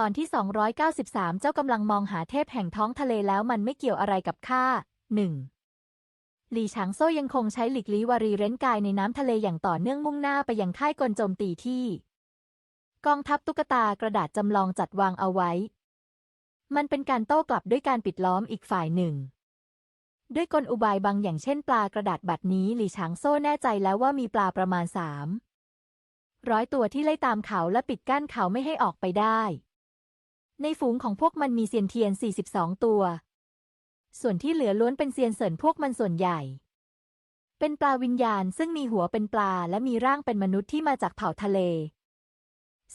ตอนที่ 293 เจ้ากำลังมองหาเทพแห่งท้องทะเลแล้วมันไม่เกี่ยวอะไรกับข้าหนึ่งหลี่ฉางโซ่ยังคงใช้หลิกลี้วารีเร้นกายในน้ำทะเลอย่างต่อเนื่องมุ่งหน้าไปยังค่ายกลโจมตีที่ กองทัพตุ๊กตากระดาษจำลองจัดวางเอาไว้ มันเป็นการโต้กลับด้วยการปิดล้อมอีกฝ่ายหนึ่ง ด้วยกลอุบายบางอย่างเช่นปลากระดาษบัดนี้หลี่ฉางโซ่แน่ใจแล้วว่ามีปลาประมาณสามร้อยตัวที่ไล่ตามเขาและปิดกั้นเขาไม่ให้ออกไปได้ ในฝูงของพวกมันมีเซียนเทียน 42 ตัว ส่วนที่เหลือล้วนเป็นเซียนเสินพวกมันส่วนใหญ่ เป็นปลาวิญญาณซึ่งมีหัวเป็นปลาและมีร่างเป็นมนุษย์ที่มาจากเผ่าทะเล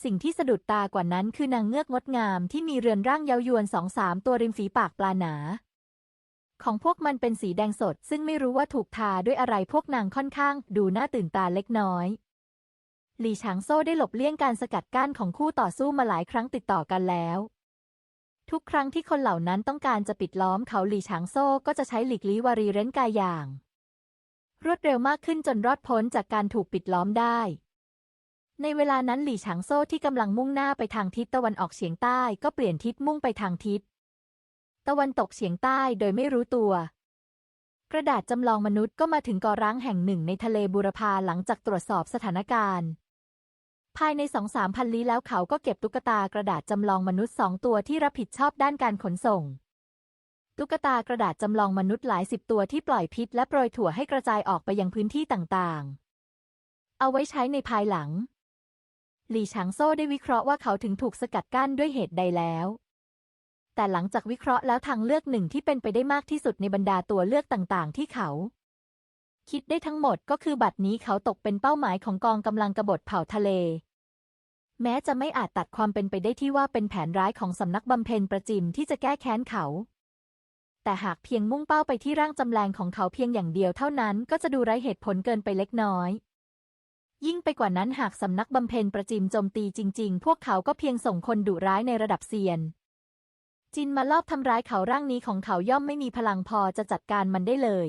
สิ่งที่สะดุดตากว่านั้นคือนางเงือกงดงามที่มีเรือนร่างเยาวยวนสองสามตัวริมฝีปากปลาหนา ของพวกมันเป็นสีแดงสด ซึ่งไม่รู้ว่าถูกทาด้วยอะไรพวกนางค่อนข้าง ดูน่าตื่นตาเล็กน้อยหลี่ฉางโซ่ได้หลบเลี่ยงการสกัดกั้นของคู่ต่อสู้มาหลายครั้งติดต่อกันแล้ว ทุกครั้งที่คนเหล่านั้นต้องการจะปิดล้อมเขาหลี่ฉางโซ่ก็จะใช้หลีกลี้วารีเร้นกายอย่าง รวดเร็วมากขึ้นจนรอดพ้นจากการถูกปิดล้อมได้ ในเวลานั้นหลี่ฉางโซ่ที่กำลังมุ่งหน้าไปทางทิศตะวันออกเฉียงใต้ก็เปลี่ยนทิศมุ่งไปทางทิศ ตะวันตกเฉียงใต้โดยไม่รู้ตัว กระดาษจำลองมนุษย์ก็มาถึงกอร้างแห่งหนึ่งในทะเลบูรพาหลังจากตรวจสอบสถานการณ์ ภายในสองสามพันลี้แล้วเขาก็เก็บตุ๊กตากระดาษจำลองมนุษย์สองตัวที่รับผิดชอบด้านการขนส่ง ตุ๊กตากระดาษจำลองมนุษย์หลายสิบตัวที่ปล่อยพิษและโปรยถั่วให้กระจายออกไปยังพื้นที่ต่างๆ เอาไว้ใช้ในภายหลัง หลี่ฉางโซ่ได้วิเคราะห์ว่าเขาถึงถูกสกัดกั้นด้วยเหตุใดแล้ว แต่หลังจากวิเคราะห์แล้วทางเลือกหนึ่งที่เป็นไปได้มากที่สุดในบรรดาตัวเลือกต่างๆ ที่เขา คิดได้ทั้งหมดก็คือบัดนี้เขาตกเป็นเป้าหมายของกองกำลังกบฏเผ่าทะเล แม้จะไม่อาจตัดความเป็นไปได้ที่ว่าเป็นแผนร้ายของสำนักบำเพ็ญประจิมที่จะแก้แค้นเขา แต่หากเพียงมุ่งเป้าไปที่ร่างจำแรงของเขาเพียงอย่างเดียวเท่านั้นก็จะดูไร้เหตุผลเกินไปเล็กน้อย ยิ่งไปกว่านั้นหากสำนักบำเพ็ญประจิมโจมตีจริง ๆ พวกเขาก็เพียงส่งคนดุร้ายในระดับเซียน จินมาลอบทำร้ายเขาร่างนี้ของเขาย่อมไม่มีพลังพอจะจัดการมันได้เลย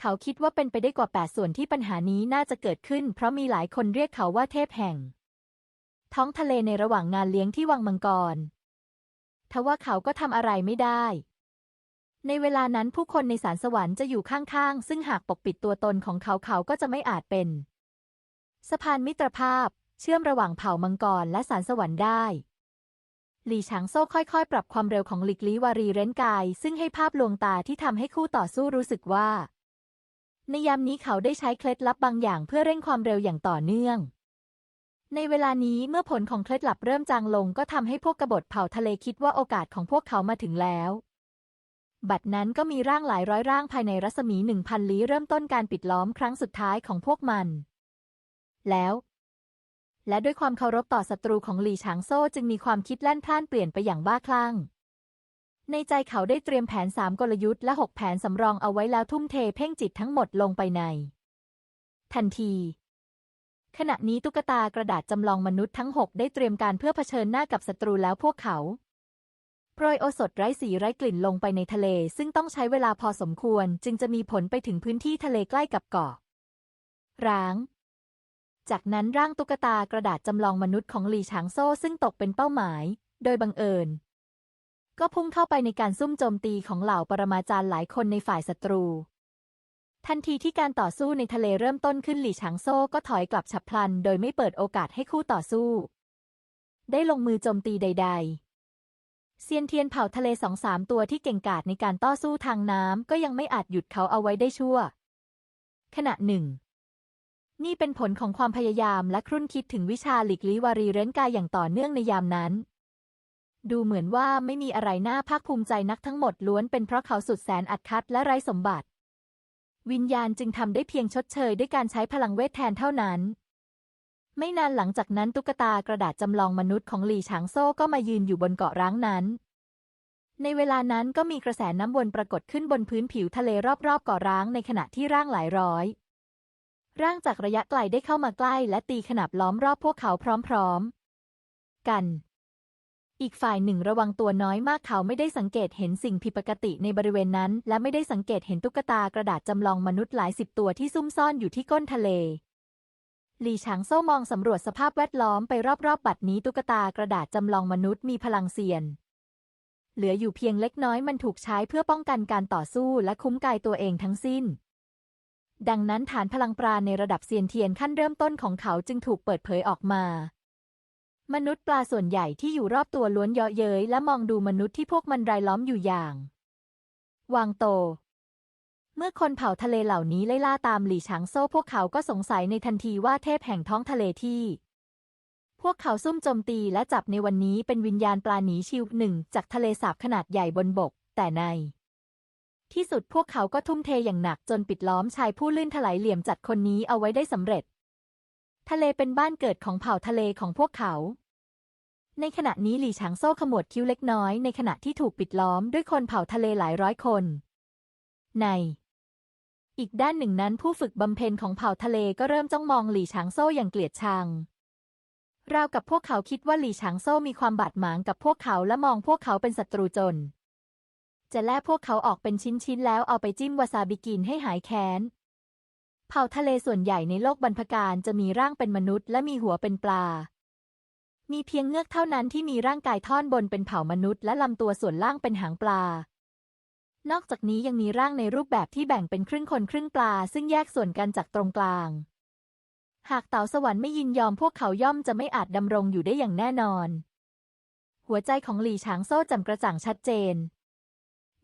เขาคิดว่าเป็นไปได้กว่าแปดส่วนที่ปัญหานี้น่าจะเกิดขึ้น เพราะมีหลายคนเรียกเขาว่าเทพแห่ง ท้องทะเลในระหว่างงานเลี้ยงที่วังมังกร ทว่าเขาก็ทำอะไรไม่ได้ ในเวลานั้นผู้คนในสารสวรรค์จะอยู่ข้างๆ ซึ่งหากปกปิดตัวตนของเขาเขาก็จะไม่อาจเป็นสะพานมิตรภาพ เชื่อมระหว่างเผ่ามังกรและสารสวรรค์ได้ หลี่ฉางโซ่ค่อยๆ ปรับความเร็วของหลิกลีวารีเรนกาย ซึ่งให้ภาพลวงตาที่ทำให้คู่ต่อสู้รู้สึกว่า ในยามนี้เขาได้ใช้เคล็ดลับบางอย่างเพื่อเร่งความเร็วอย่างต่อเนื่อง ในเวลานี้เมื่อผลของเคล็ดลับเริ่มจางลงก็ทำให้พวกกบฏเผ่าทะเลคิดว่าโอกาสของพวกเขามาถึงแล้ว บัดนั้นก็มีร่างหลายร้อยร่างภายในรัศมีหนึ่งพันลี้เริ่มต้นการปิดล้อมครั้งสุดท้ายของพวกมัน แล้ว และด้วยความเคารพต่อศัตรูของหลี่ฉางโซ่จึงมีความคิดแล่นพล่านเปลี่ยนไปอย่างบ้าคลั่ง ในใจเขาได้เตรียมแผนสามกลยุทธ์และหกแผนสำรองเอาไว้แล้วทุ่มเทเพ่งจิตทั้งหมดลงไปใน ทันที ขณะนี้ตุ๊กตากระดาษจำลองมนุษย์ทั้งหกได้เตรียมการเพื่อเผชิญหน้ากับศัตรูแล้วพวกเขาโปรยโอสถไร้สีไร้กลิ่นลงไปในทะเล ซึ่งต้องใช้เวลาพอสมควร จึงจะมีผลไปถึงพื้นที่ทะเลใกล้กับเกาะร้าง จากนั้นร่างตุ๊กตากระดาษจำลองมนุษย์ของหลีฉางโซ่ซึ่งตกเป็นเป้าหมาย โดยบังเอิญ ก็พุ่งเข้าไปในการซุ่มโจมตีของเหล่าปรมาจารย์หลายคนในฝ่ายศัตรู ทันทีที่การต่อสู้ในทะเลเริ่มต้นขึ้นหลี่ฉางโซ่ก็ถอยกลับฉับพลัน โดยไม่เปิดโอกาสให้คู่ต่อสู้ ได้ลงมือโจมตีใด ๆเซียนเทียนเผ่าทะเลสองสามตัวที่เก่งกาจในการต่อสู้ทางน้ำก็ยังไม่อาจหยุดเขาเอาไว้ได้ชั่ว ขณะหนึ่ง นี่เป็นผลของความพยายามและครุ่นคิดถึงวิชาหลีกลี้วารีเร้นกายอย่างต่อเนื่องในยามนั้น ดูเหมือนว่าไม่มีอะไรน่าภาคภูมิใจนักทั้งหมดล้วนเป็นเพราะเขาสุดแสนอัดคัดและไร้สมบัติ วิญญาณจึงทำได้เพียงชดเชยด้วยการใช้พลังเวทแทนเท่านั้น ไม่นานหลังจากนั้นตุ๊กตากระดาษจำลองมนุษย์ของหลี่ฉางโซ่ก็มายืนอยู่บนเกาะร้างนั้น ในเวลานั้นก็มีกระแสน้ำวนปรากฏขึ้นบนพื้นผิวทะเลรอบๆเกาะร้างในขณะที่ร่างหลายร้อย ร่างจากระยะไกลได้เข้ามาใกล้ และตีขนาบล้อมรอบพวกเขาพร้อม ๆ กัน อีกฝ่ายหนึ่งระวังตัวน้อยมากเขาไม่ได้สังเกตเห็นสิ่งผิดปกติในบริเวณนั้น และไม่ได้สังเกตเห็นตุ๊กตากระดาษจำลองมนุษย์หลายสิบตัวที่ซุ่มซ่อนอยู่ที่ก้นทะเลหลี่ฉางโซ่มองสำรวจสภาพแวดล้อมไปรอบๆบัดนี้ตุ๊กตากระดาษจำลองมนุษย์มีพลังเซียน เหลืออยู่เพียงเล็กน้อยมันถูกใช้เพื่อป้องกันการต่อสู้และคุ้มกายตัวเองทั้งสิ้น ดังนั้นฐานพลังปราณในระดับเซียนเทียนขั้นเริ่มต้นของเขาจึงถูกเปิดเผยออกมา มนุษย์ปลาส่วนใหญ่ที่อยู่รอบตัวล้วนเยาะเย้ยและมองดูมนุษย์ที่พวกมันรายล้อมอยู่อย่าง วางโต เมื่อคนเผ่าทะเลเหล่านี้ไล่ล่าตามหลี่ฉางโซ่พวกเขาก็สงสัยในทันทีว่าเทพแห่งท้องทะเลที่ พวกเขาซุ่มโจมตีและจับในวันนี้เป็นวิญญาณปลาหนีชิวหนึ่งจากทะเลสาบขนาดใหญ่บนบก แต่ใน ที่สุดพวกเขาก็ทุ่มเทอย่างหนักจนปิดล้อมชายผู้ลื่นถลายเหลี่ยมจัดคนนี้เอาไว้ได้สำเร็จ ทะเลเป็นบ้านเกิดของเผ่าทะเลของพวกเขา ในขณะนี้หลี่ฉางโซ่ขมวดคิ้วเล็กน้อย ในขณะที่ถูกปิดล้อมด้วยคนเผ่าทะเลหลายร้อยคน ใน อีกด้านหนึ่งนั้นผู้ฝึกบำเพ็ญของเผ่าทะเลก็เริ่มจ้องมองหลี่ฉางโซ่อย่างเกลียดชังราวกับพวกเขาคิดว่าหลี่ฉางโซ่มีความบาดหมางกับพวกเขาและมองพวกเขาเป็นศัตรูจน จะแล่พวกเขาออกเป็นชิ้นๆแล้วเอาไปจิ้มวาซาบิกินให้หายแค้น เผ่าทะเลส่วนใหญ่ในโลกบรรพการจะมีร่างเป็นมนุษย์และมีหัวเป็นปลา มีเพียงเงือกเท่านั้นที่มีร่างกายท่อนบนเป็นเผ่ามนุษย์และลำตัวส่วนล่างเป็นหางปลา นอกจากนี้ยังมีร่างในรูปแบบที่แบ่งเป็นครึ่งคนครึ่งปลา ซึ่งแยกส่วนกันจากตรงกลาง หากเต่าสวรรค์ไม่ยินยอมพวกเขาย่อมจะไม่อาจดำรงอยู่ได้อย่างแน่นอน หัวใจของหลี่ฉางโซ่จำกระจ่างชัดเจน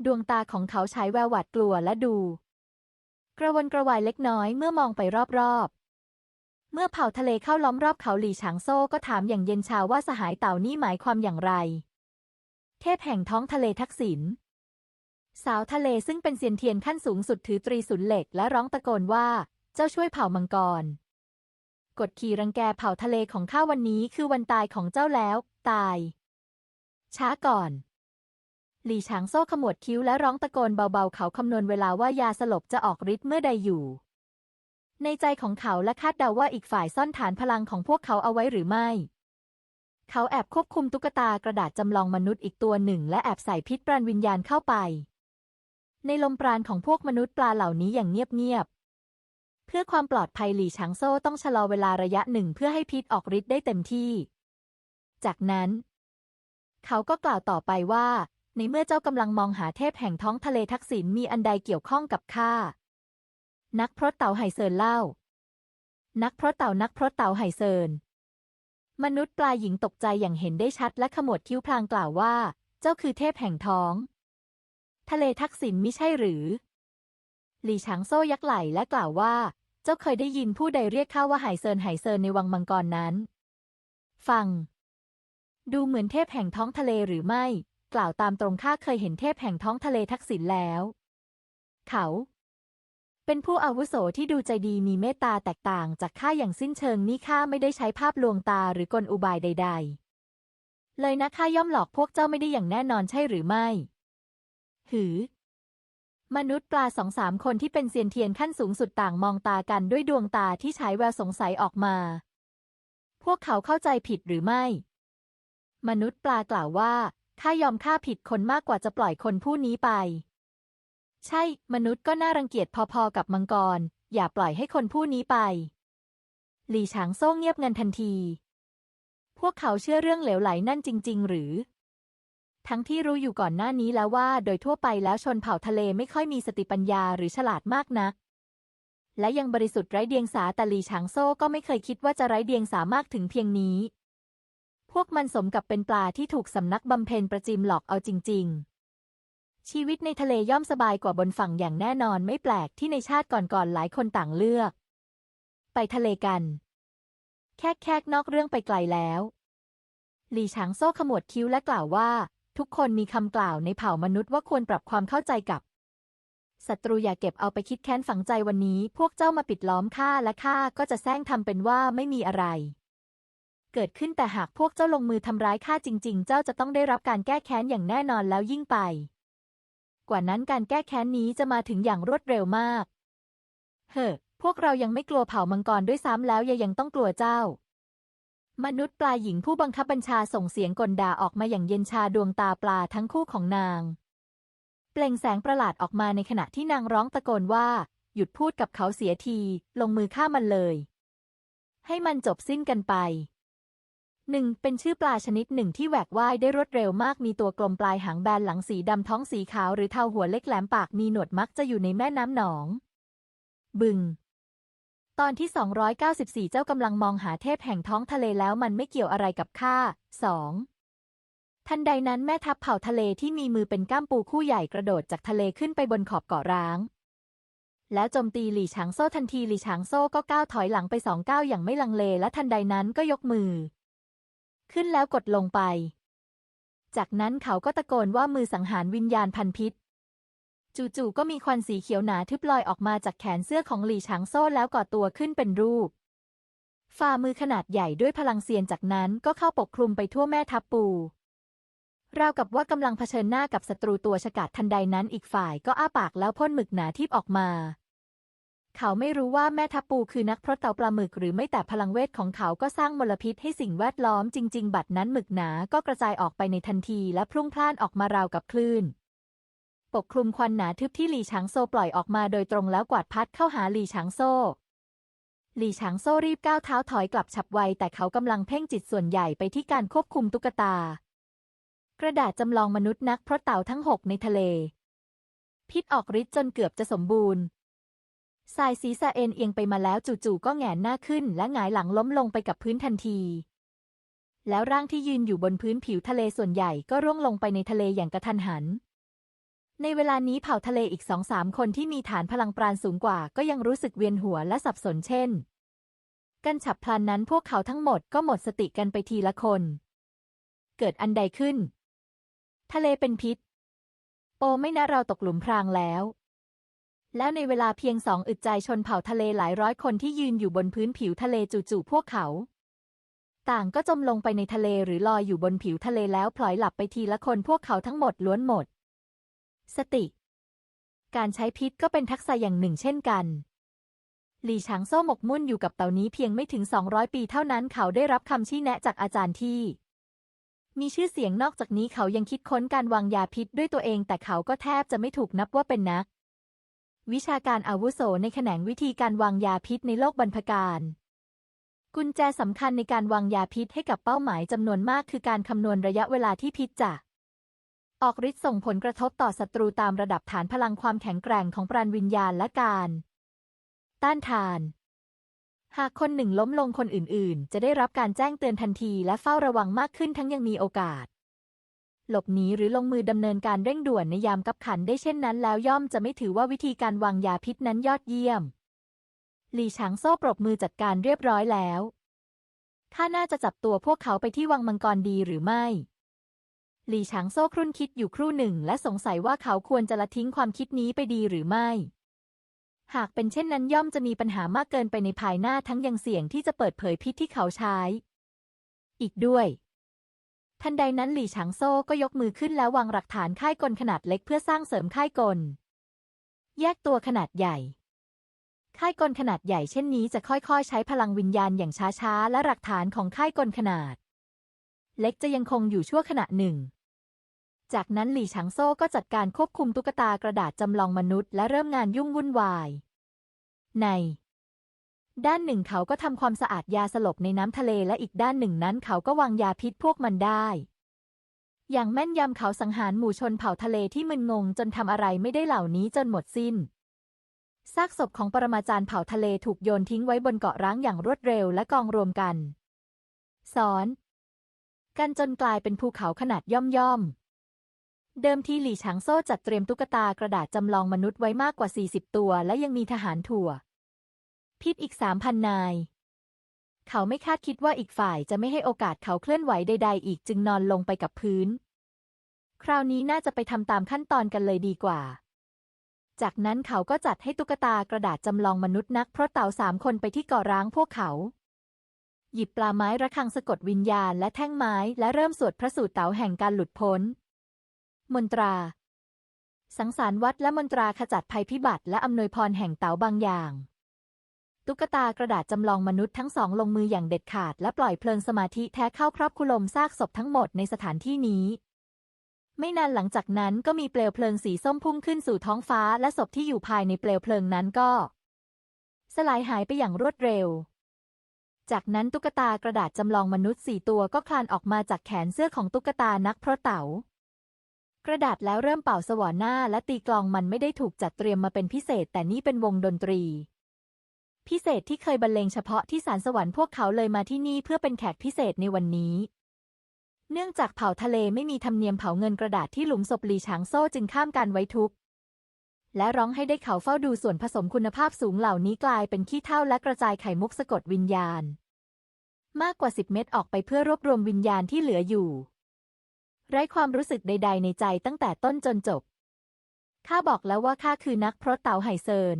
ดวงตาของเขาฉายแววหวาดกลัวและดู กระวนกระวายเล็กน้อยเมื่อมองไปรอบๆ เมื่อเผ่าทะเลเข้าล้อมรอบเขาหลี่ฉางโซ่ก็ถามอย่างเย็นชาว่าสหายเต่านี่หมายความอย่างไร เทพแห่งท้องทะเลทักษิณสาวทะเลซึ่งเป็นเซียนเทียนขั้นสูงสุดถือตรีสุนเหล็กและร้องตะโกนว่า เจ้าช่วยเผ่ามังกร กดขี่รังแกเผ่าทะเลของข้าวันนี้คือวันตายของเจ้าแล้ว ตาย ช้าก่อน หลี่ฉางโซ่ขมวดคิ้วและร้องตะโกนเบาๆ เขาคำนวณเวลาว่ายาสลบจะออกฤทธิ์เมื่อใดอยู่ ในใจของเขาและคาดเดาว่าอีกฝ่ายซ่อนฐานพลังของพวกเขาเอาไว้หรือไม่ เขาแอบควบคุมตุ๊กตากระดาษจำลองมนุษย์อีกตัวหนึ่ง และแอบใส่พิษปราณวิญญาณเข้าไป ในลมปราณของพวกมนุษย์ปลาเหล่านี้อย่างเงียบๆ เพื่อความปลอดภัยหลี่ฉางโซ่ต้องชะลอเวลาระยะหนึ่งเพื่อให้พิษออกฤทธิ์ได้เต็มที่ จากนั้น เขาก็กล่าวต่อไปว่า ในเมื่อเจ้ากำลังมองหาเทพแห่งท้องทะเลทักษิณมีอันใดเกี่ยวข้องกับข้า นักพรตเต่าไห่เซินเล่า นักพรตเต่านักพรตเต่าไห่เซินมนุษย์ปลาหญิงตกใจอย่างเห็นได้ชัดและขมวดคิ้วพลางกล่าวว่า เจ้าคือเทพแห่งท้อง ทะเลทักษิณมิใช่หรือ หลี่ฉางโซ่ยักไหลและกล่าวว่า เจ้าเคยได้ยินผู้ใดเรียกข้าว่าไห่เซินไห่เซินในวังมังกรนั้น ฟัง ดูเหมือนเทพแห่งท้องทะเลหรือไม่ กล่าวตามตรงข้าเคยเห็นเทพแห่งท้องทะเลทักษิณแล้ว เขา เป็นผู้อาวุโสที่ดูใจดีมีเมตตาแตกต่างจากข้าอย่างสิ้นเชิงนี่ข้าไม่ได้ใช้ภาพลวงตาหรือกลอุบายใด ๆ เลยนะข้าย่อมหลอกพวกเจ้าไม่ได้อย่างแน่นอนใช่หรือไม่ หือ มนุษย์ปลาสองสามคนที่เป็นเซียนเทียนขั้นสูงสุดต่างมองตากันด้วยดวงตาที่ฉายแววสงสัยออกมา พวกเขาเข้าใจผิดหรือไม่มนุษย์ปลากล่าวว่า ข้ายอมฆ่าผิดคนมากกว่าจะปล่อยคนผู้นี้ไป ใช่ มนุษย์ก็น่ารังเกียจพอๆกับมังกร อย่าปล่อยให้คนผู้นี้ไป หลี่ฉางโซ่เงียบงันทันที พวกเขาเชื่อเรื่องเหลวไหลนั่นจริง ๆ หรือ ทั้งที่รู้อยู่ก่อนหน้านี้แล้วว่า โดยทั่วไปแล้วชนเผ่าทะเลไม่ค่อยมีสติปัญญาหรือฉลาดมากนัก และยังบริสุทธิ์ไร้เดียงสาแต่หลี่ฉางโซ่ก็ไม่เคยคิดว่าจะไร้เดียงสามากถึงเพียงนี้ พวกมันสมกับเป็นปลาที่ถูกสำนักบำเพ็ญประจิมหลอกเอาจริง ๆ ชีวิตในทะเลย่อมสบายกว่าบนฝั่งอย่างแน่นอนไม่แปลกที่ในชาติก่อนๆหลายคนต่างเลือก ไปทะเลกัน แค่แค่นอกเรื่องไปไกลแล้วหลี่ฉางโซ่ขมวดคิ้วและกล่าวว่า ทุกคนมีคำกล่าวในเผ่ามนุษย์ว่าควรปรับความเข้าใจกับศัตรูอย่าเก็บเอาไปคิดแค้นฝังใจวันนี้ พวกเจ้ามาปิดล้อมข้าและข้าก็จะแซงทำเป็นว่าไม่มีอะไร เกิดขึ้นแต่หากพวกเจ้าลงมือทำร้ายข้าจริง ๆ เจ้าจะต้องได้รับการแก้แค้นอย่างแน่นอนแล้วยิ่งไป กว่านั้นการแก้แค้นนี้จะมาถึงอย่างรวดเร็วมาก เฮ้อพวกเรายังไม่กลัวเผ่ามังกรด้วยซ้ำแล้วยังยังต้องกลัวเจ้า มนุษย์ปลาหญิงผู้บังคับบัญชาส่งเสียงกลด่าออกมาอย่างเย็นชาดวงตาปลาทั้งคู่ของนาง เปล่งแสงประหลาดออกมาในขณะที่นางร้องตะโกนว่า หยุดพูดกับเขาเสียที ลงมือฆ่ามันเลย ให้มันจบสิ้นกันไป หนึ่งเป็นชื่อปลาชนิดหนึ่งที่แหวกว่ายได้รวดเร็วมากมีตัวกลมปลายหางแบนหลังสีดำท้องสีขาวหรือเทาหัวเล็กแหลมปากมีหนวดมักจะอยู่ในแม่น้ำหนอง บึง ตอนที่ 294 เจ้ากำลังมองหาเทพแห่งท้องทะเลแล้วมันไม่เกี่ยวอะไรกับข้าสองทันใดนั้นแม่ทัพเผ่าทะเลที่มีมือเป็นก้ามปูคู่ใหญ่กระโดดจากทะเลขึ้นไปบนขอบเกาะร้าง แล้วโจมตีหลี่ฉางโซ่ทันทีหลี่ฉางโซ่ก็ก้าวถอยหลังไปสองก้าวอย่างไม่ลังเลและทันใดนั้นก็ยกมือ ขึ้นแล้วกดลงไป จากนั้นเขาก็ตะโกนว่ามือสังหารวิญญาณพันพิษ จู่ๆก็มีควันสีเขียวหนาทึบลอยออกมาจากแขนเสื้อของหลี่ฉางโซ่แล้วก่อตัวขึ้นเป็นรูป ฝ่ามือขนาดใหญ่ด้วยพลังเซียนจากนั้นก็เข้าปกคลุมไปทั่วแม่ทัพปูราวกับว่ากำลังเผชิญหน้ากับศัตรูตัวฉกาจทันใดนั้นอีกฝ่ายก็อ้าปากแล้วพ่นหมึกหนาทิพออกมา เขาไม่รู้ว่าแม่ทัพปูคือนักพรตเต่าปลาหมึกหรือไม่แต่พลังเวทของเขาก็สร้างมลพิษให้สิ่งแวดล้อมจริง ๆ บัดนั้นหมึกหนาก็กระจายออกไปในทันทีและพรุ่งพล่านออกมาราวกับคลื่น ปกคลุมควันหนาทึบที่หลี่ฉางโซปล่อยออกมาโดยตรงแล้วกวาดพัดเข้าหาหลี่ฉางโซหลี่ฉางโซรีบก้าวเท้าถอยกลับฉับไว แต่เขากำลังเพ่งจิตส่วนใหญ่ไปที่การควบคุมตุ๊กตา กระดาษจำลองมนุษย์นักเพราะเต่าทั้งหกในทะเล พิษออกฤทธิ์จนเกือบจะสมบูรณ์ สายศีรษะเอ็นเอียงไปมาแล้วจู่ๆก็แหงนหน้าขึ้น และหงายหลังล้มลงไปกับพื้นทันที แล้วร่างที่ยืนอยู่บนพื้นผิวทะเลส่วนใหญ่ก็ร่วงลงไปในทะเลอย่างกระทันหัน ในเวลานี้เผ่าทะเลอีกสองสามคนที่มีฐานพลังปราณสูงกว่า ก็ยังรู้สึกเวียนหัวและสับสนเช่น กันฉับพลันนั้นพวกเขาทั้งหมดก็หมดสติกันไปทีละคน เกิดอันใดขึ้น ทะเลเป็นพิษ โอไม่นะเราตกหลุมพรางแล้ว แล้วในเวลาเพียงสองอึดใจชนเผ่าทะเลหลายร้อยคนที่ยืนอยู่บนพื้นผิวทะเลจู่ๆพวกเขา ต่างก็จมลงไปในทะเลหรือลอยอยู่บนผิวทะเลแล้วพลอยหลับไปทีละคนพวกเขาทั้งหมดล้วนหมด สติ การใช้พิษก็เป็นทักษะอย่างหนึ่งเช่นกันหลี่ฉางโซ่หมกมุ่นอยู่กับเต่านี้เพียงไม่ถึง 200 ปีเท่านั้นเขาได้รับคำชี้แนะจากอาจารย์ที่ มีชื่อเสียงนอกจากนี้เขายังคิดค้นการวางยาพิษด้วยตัวเอง แต่เขาก็แทบจะไม่ถูกนับว่าเป็นนัก วิชาการอาวุโสในแขนงวิธีการวางยาพิษในโลกบรรพการ กุญแจสำคัญในการวางยาพิษให้กับเป้าหมายจำนวนมากคือการคำนวณระยะเวลาที่พิษจะออกฤทธิ์ส่งผลกระทบต่อศัตรูตามระดับฐานพลังความแข็งแกร่งของปราณวิญญาณและการ ต้านทาน หากคนหนึ่งล้มลงคนอื่นๆ จะได้รับการแจ้งเตือนทันทีและเฝ้าระวังมากขึ้นทั้งยังมีโอกาส หลบหนีหรือลงมือดำเนินการเร่งด่วนในยามกับขันได้เช่นนั้นแล้วย่อมจะไม่ถือว่าวิธีการวางยาพิษนั้นยอดเยี่ยม หลี่ฉางโซ่ปรบมือจัดการเรียบร้อยแล้วข้าน่าจะจับตัวพวกเขาไปที่วังมังกรดีหรือไม่ หลี่ฉางโซ่ครุ่นคิดอยู่ครู่หนึ่ง และสงสัยว่าเขาควรจะละทิ้งความคิดนี้ไปดีหรือไม่ หากเป็นเช่นนั้นย่อมจะมีปัญหามากเกินไปในภายหน้าทั้งยังเสี่ยงที่จะเปิดเผยพิษที่เขาใช้ อีกด้วย ทันใดนั้นหลี่ฉางโซ่ก็ยกมือขึ้นแล้ววางหลักฐานค่ายกลขนาดเล็กเพื่อสร้างเสริมค่ายกล แยกตัวขนาดใหญ่ ค่ายกลขนาดใหญ่เช่นนี้จะค่อยๆ ใช้พลังวิญญาณอย่างช้าๆ และหลักฐานของค่ายกลขนาด เล็กจะยังคงอยู่ชั่วขณะหนึ่ง จากนั้นหลี่ฉางโซ่ก็จัดการควบคุมตุ๊กตากระดาษจำลองมนุษย์และเริ่มงานยุ่งวุ่นวาย ใน ด้านหนึ่งเขาก็ทำความสะอาดยาสลบในน้ำทะเลและอีกด้านหนึ่งนั้นเขาก็วางยาพิษพวกมันได้ อย่างแม่นยำเขาสังหารหมู่ชนเผ่าทะเลที่มึนงงจนทำอะไรไม่ได้เหล่านี้จนหมดสิ้น ซากศพของปรมาจารย์เผ่าทะเลถูกโยนทิ้งไว้บนเกาะร้างอย่างรวดเร็วและกองรวมกันสอนกันจนกลายเป็นภูเขาขนาดย่อมย่อม เดิมทีหลี่ฉางโซ่จัดเตรียมตุ๊กตากระดาษจำลองมนุษย์ไว้มากกว่า 40 ตัว และยังมีทหารถั่ว พิษอีกสามพันนาย เขาไม่คาดคิดว่าอีกฝ่ายจะไม่ให้โอกาสเขาเคลื่อนไหวใด ๆ อีกจึงนอนลงไปกับพื้น คราวนี้น่าจะไปทำตามขั้นตอนกันเลยดีกว่า จากนั้นเขาก็จัดให้ตุ๊กตากระดาษจำลองมนุษย์นัก เพราะเต่าสามคนไปที่กาะร้างพวกเขาหยิบปลาไม้ระฆังสะกดวิญญาณและแท่งไม้และเริ่มสวดพระสูตรเต่าแห่งการหลุดพ้น มนตรา สังสารวัดและมนตราขจัดภัยพิบัติและอำนวยพรแห่งเต่าบางอย่าง ตุ๊กตากระดาษจำลองมนุษย์ทั้งสองลงมืออย่างเด็ดขาดและปล่อยเพลิงสมาธิแท้เข้าครอบคุลมซากศพทั้งหมดในสถานที่นี้ ไม่นานหลังจากนั้นก็มีเปลวเพลิงสีส้มพุ่งขึ้นสู่ท้องฟ้าและศพที่อยู่ภายในเปลวเพลิงนั้นก็ สลายหายไปอย่างรวดเร็ว จากนั้นตุ๊กตากระดาษจำลองมนุษย์สี่ตัวก็คลานออกมาจากแขนเสื้อของตุ๊กตานักพระเต๋ากระดาษแล้วเริ่มเป่าสวรหน้าและตีกลองมันไม่ได้ถูกจัดเตรียมมาเป็นพิเศษแต่นี่เป็นวงดนตรี พิเศษที่เคยบรรเลงเฉพาะที่สารสวรรค์พวกเขาเลยมาที่นี่เพื่อเป็นแขกพิเศษในวันนี้ เนื่องจากเผ่าทะเลไม่มีธรรมเนียมเผาเงินกระดาษที่หลุมศพหลีฉางโซ่จึงข้ามการไว้ทุกข์และร้องให้ได้เขาเฝ้าดูส่วนผสมคุณภาพสูงเหล่านี้กลายเป็นขี้เถ้าและกระจายไข่มุกสะกดวิญญาณ มากกว่าสิบเม็ดออกไปเพื่อรวบรวมวิญญาณที่เหลืออยู่ ไร้ความรู้สึกใด ๆ ในใจตั้งแต่ต้นจนจบข้าบอกแล้วว่าข้าคือนักเพราะเต๋าไห่เซิน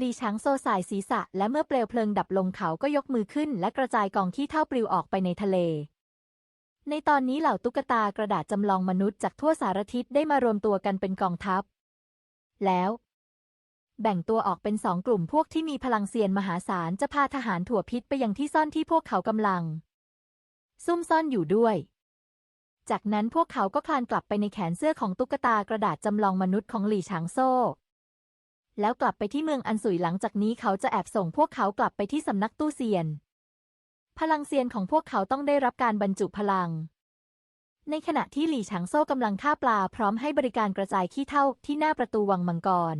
ลีช้างโซสายศีรษะ และเมื่อเปลวเพลิงดับลงเขาก็ยกมือขึ้น และกระจายกองขี้เถ้าปลิวออกไปในทะเล ในตอนนี้เหล่าตุ๊กตากระดาษจำลองมนุษย์จากทั่วสารทิศได้มารวมตัวกันเป็นกองทัพ แล้ว แบ่งตัวออกเป็นสองกลุ่มพวกที่มีพลังเซียนมหาศาลจะพาทหารถั่วพิษไปยังที่ซ่อนที่พวกเขากำลัง ซุ่มซ่อนอยู่ด้วย จากนั้นพวกเขาก็คลานกลับไปในแขนเสื้อของตุ๊กตากระดาษจำลองมนุษย์ของหลี่ฉางโซ่ แล้วกลับไปที่เมืองอันสุยหลังจากนี้เขาจะแอบส่งพวกเขากลับไปที่สำนักตู้เซียน พลังเซียนของพวกเขาต้องได้รับการบรรจุพลัง ในขณะที่หลี่ฉางโซ่กำลังฆ่าปลาพร้อมให้บริการกระจายขี้เถ้าที่หน้าประตูวังมังกร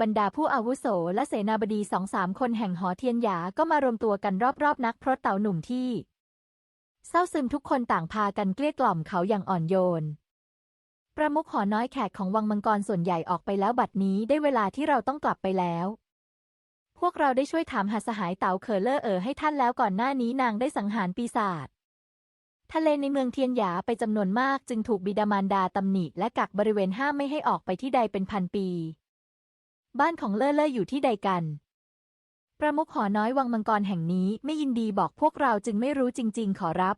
บรรดาผู้อาวุโสและเสนาบดีสองสามคนแห่งหอเทียนหยาก็มารวมตัวกันรอบๆนักพรตเต่าหนุ่มที่เศร้าซึมทุกคนต่างพากันเกลี้ยกล่อมเขาอย่างอ่อนโยน ประมุขหอน้อยแขกของวังมังกรส่วนใหญ่ออกไปแล้วบัดนี้ได้เวลาที่เราต้องกลับไปแล้ว พวกเราได้ช่วยถามหาสหายเต๋าเขอเลอร์เอ๋อให้ท่านแล้วก่อนหน้านี้นางได้สังหารปีศาจทะเลในเมืองเทียนหยาไปจำนวนมากจึงถูกบิดามารดาตำหนิและกักบริเวณห้ามไม่ให้ออกไปที่ใดเป็นพันปี บ้านของเลอเล่ออยู่ที่ใดกัน ประมุขหอน้อยวังมังกรแห่งนี้ไม่ยินดีบอกพวกเราจึงไม่รู้จริง ๆ ขอรับ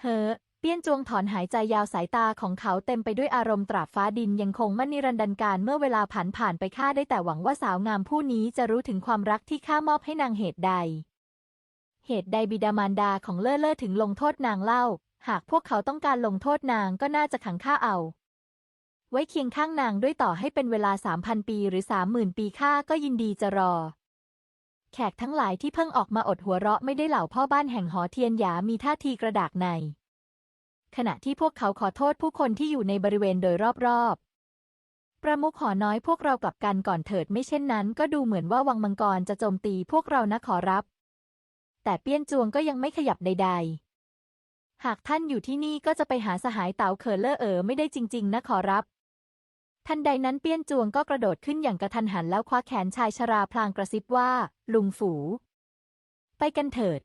เฮ้อ เปี้ยนจวงถอนหายใจยาวสายตาของเขาเต็มไปด้วยอารมณ์ตราบฟ้าดินยังคงมั่นนิรันดรการเมื่อเวลาผ่านผ่านไปข้าได้แต่หวังว่าสาวงามผู้นี้จะรู้ถึงความรักที่ข้ามอบให้นางเหตุใด เหตุใดบิดามารดาของเล่อเล่อถึงลงโทษนางเล่า หากพวกเขาต้องการลงโทษนางก็น่าจะขังข้าเอา ไว้เคียงข้างนางด้วยต่อให้เป็นเวลาสามพันปีหรือสามหมื่นปีข้าก็ยินดีจะรอแขกทั้งหลายที่เพิ่งออกมาอดหัวเราะไม่ได้เหล่าพ่อบ้านแห่งหอเทียนหยามีท่าทีกระดากใน ขณะที่พวกเขาขอโทษผู้คนที่อยู่ในบริเวณโดยรอบๆประมุขหอน้อยพวกเรากลับกันก่อนเถิดไม่เช่นนั้น ก็ดูเหมือนว่าวังมังกรจะโจมตีพวกเรานะขอรับ แต่เปี้ยนจวงก็ยังไม่ขยับใด ๆ หากท่านอยู่ที่นี่ก็จะไปหาสหายเต๋าเขอเลอเอ๋อไม่ได้จริง ๆ นะขอรับ ทันใดนั้นเปี้ยนจวงก็กระโดดขึ้นอย่างกระทันหันแล้วคว้าแขนชายชราพลางกระซิบว่า ลุงฝู ไปกันเถิด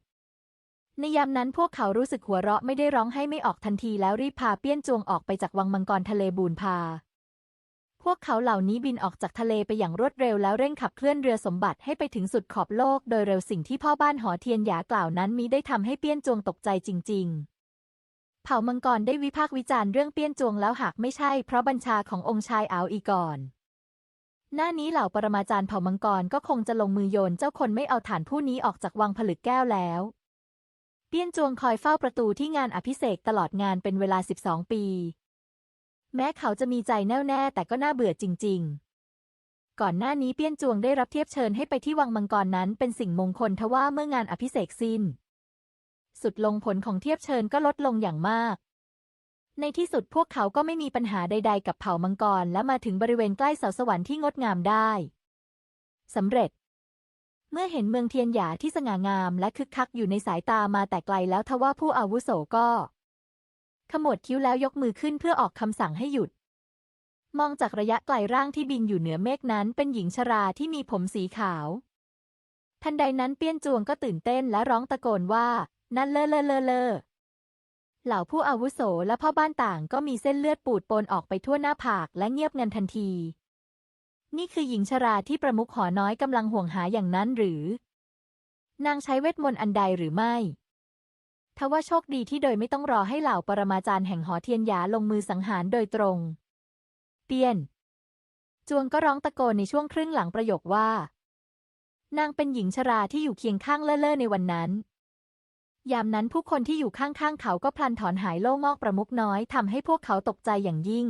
ในยามนั้นพวกเขารู้สึกหัวเราะไม่ได้ร้องให้ไม่ออกทันทีแล้วรีบพาเปี้ยนจวงออกไปจากวังมังกรทะเลบูนพา พวกเขาเหล่านี้บินออกจากทะเลไปอย่างรวดเร็วแล้วเร่งขับเคลื่อนเรือสมบัติให้ไปถึงสุดขอบโลกโดยเร็วสิ่งที่พ่อบ้านหอเทียนหยากล่าวนั้นมิได้ทำให้เปี้ยนจวงตกใจจริง ๆ เผ่ามังกรได้วิพากษ์วิจารณ์เรื่องเปี้ยนจวงแล้วหากไม่ใช่ เพราะบัญชาขององค์ชายอาอีก่อนหน้านี้เหล่าปรมาจารย์เผ่ามังกรก็คงจะลงมือโยนเจ้าคนไม่เอาฐานผู้นี้ออกจากวังผลึกแก้วแล้ว เปี้ยนจวงคอยเฝ้าประตูที่งานอภิเษกตลอดงานเป็นเวลา 12 ปี แม้เขาจะมีใจแน่วแน่แต่ก็น่าเบื่อจริง ๆ ก่อนหน้านี้เปี้ยนจวงได้รับเทียบเชิญให้ไปที่วังมังกรนั้นเป็นสิ่งมงคลทว่าเมื่องานอภิเษกสิ้น สุดลงผลของเทียบเชิญก็ลดลงอย่างมาก ในที่สุดพวกเขาก็ไม่มีปัญหาใด ๆ กับเผ่ามังกรและมาถึงบริเวณใกล้เสาสวรรค์ที่งดงามได้สำเร็จ เมื่อเห็นเมืองเทียนหยาที่สง่างามและคึกคักอยู่ในสายตามาแต่ไกลแล้วทว่าผู้อาวุโสก็ ขมวดคิ้วแล้วยกมือขึ้นเพื่อออกคำสั่งให้หยุด มองจากระยะไกลร่างที่บินอยู่เหนือเมฆนั้นเป็นหญิงชราที่มีผมสีขาว ทันใดนั้นเปี้ยนจวงก็ตื่นเต้นและร้องตะโกนว่า นั่นเลอเลอเลอเลอเหล่าผู้อาวุโสและพ่อบ้านต่างก็มีเส้นเลือดปูดปนออกไปทั่วหน้าผากและเงียบงันทันที นี่คือหญิงชราที่ประมุขหอน้อยกำลังห่วงหาอย่างนั้นหรือ นางใช้เวทมนต์อันใดหรือไม่ทว่าโชคดีที่โดยไม่ต้องรอให้เหล่าปรมาจารย์แห่งหอเทียนหยาลงมือสังหารโดยตรงเปียน จวงก็ร้องตะโกนในช่วงครึ่งหลังประโยคว่า นางเป็นหญิงชราที่อยู่เคียงข้างเล่อๆในวันนั้น ยามนั้นผู้คนที่อยู่ข้างๆเขาก็พลันถอนหายโล่งอกประมุกน้อยทำให้พวกเขาตกใจอย่างยิ่ง